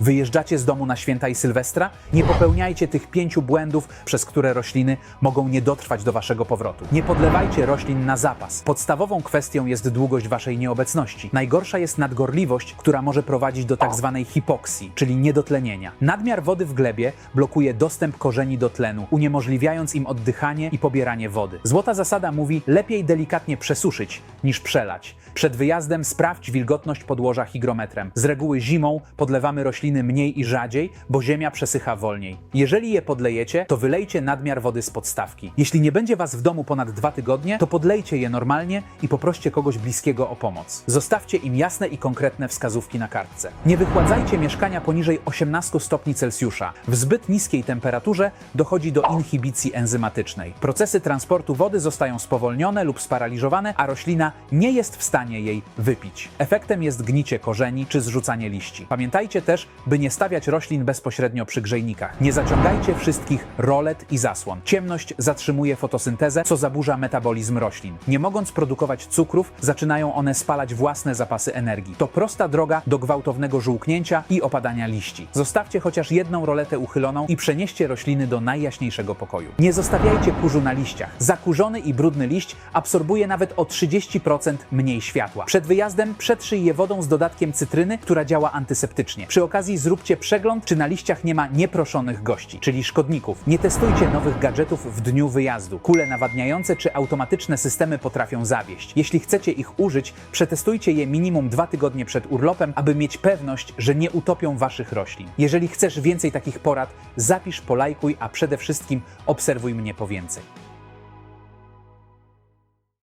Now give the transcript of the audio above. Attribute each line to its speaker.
Speaker 1: Wyjeżdżacie z domu na święta i Sylwestra? Nie popełniajcie tych pięciu błędów, przez które rośliny mogą nie dotrwać do waszego powrotu. Nie podlewajcie roślin na zapas. Podstawową kwestią jest długość waszej nieobecności. Najgorsza jest nadgorliwość, która może prowadzić do tak zwanej hipoksji, czyli niedotlenienia. Nadmiar wody w glebie blokuje dostęp korzeni do tlenu, uniemożliwiając im oddychanie i pobieranie wody. Złota zasada mówi: lepiej delikatnie przesuszyć niż przelać. Przed wyjazdem sprawdź wilgotność podłoża hygrometrem. Z reguły zimą podlewamy rośliny mniej i rzadziej, bo ziemia przesycha wolniej. Jeżeli je podlejecie, to wylejcie nadmiar wody z podstawki. Jeśli nie będzie was w domu ponad dwa tygodnie, to podlejcie je normalnie i poproście kogoś bliskiego o pomoc. Zostawcie im jasne i konkretne wskazówki na kartce. Nie wychładzajcie mieszkania poniżej 18 stopni Celsjusza. W zbyt niskiej temperaturze dochodzi do inhibicji enzymatycznej. Procesy transportu wody zostają spowolnione lub sparaliżowane, a roślina nie jest w stanie jej wypić. Efektem jest gnicie korzeni czy zrzucanie liści. Pamiętajcie też, by nie stawiać roślin bezpośrednio przy grzejnikach. Nie zaciągajcie wszystkich rolet i zasłon. Ciemność zatrzymuje fotosyntezę, co zaburza metabolizm roślin. Nie mogąc produkować cukrów, zaczynają one spalać własne zapasy energii. To prosta droga do gwałtownego żółknięcia i opadania liści. Zostawcie chociaż jedną roletę uchyloną i przenieście rośliny do najjaśniejszego pokoju. Nie zostawiajcie kurzu na liściach. Zakurzony i brudny liść absorbuje nawet o 30% mniej światła. Przed wyjazdem przetrzyj je wodą z dodatkiem cytryny, która działa antyseptycznie. Przy okazji zróbcie przegląd, czy na liściach nie ma nieproszonych gości, czyli szkodników. Nie testujcie nowych gadżetów w dniu wyjazdu. Kule nawadniające czy automatyczne systemy potrafią zawieść. Jeśli chcecie ich użyć, przetestujcie je minimum dwa tygodnie przed urlopem, aby mieć pewność, że nie utopią waszych roślin. Jeżeli chcesz więcej takich porad, zapisz, polajkuj, a przede wszystkim obserwuj mnie po więcej.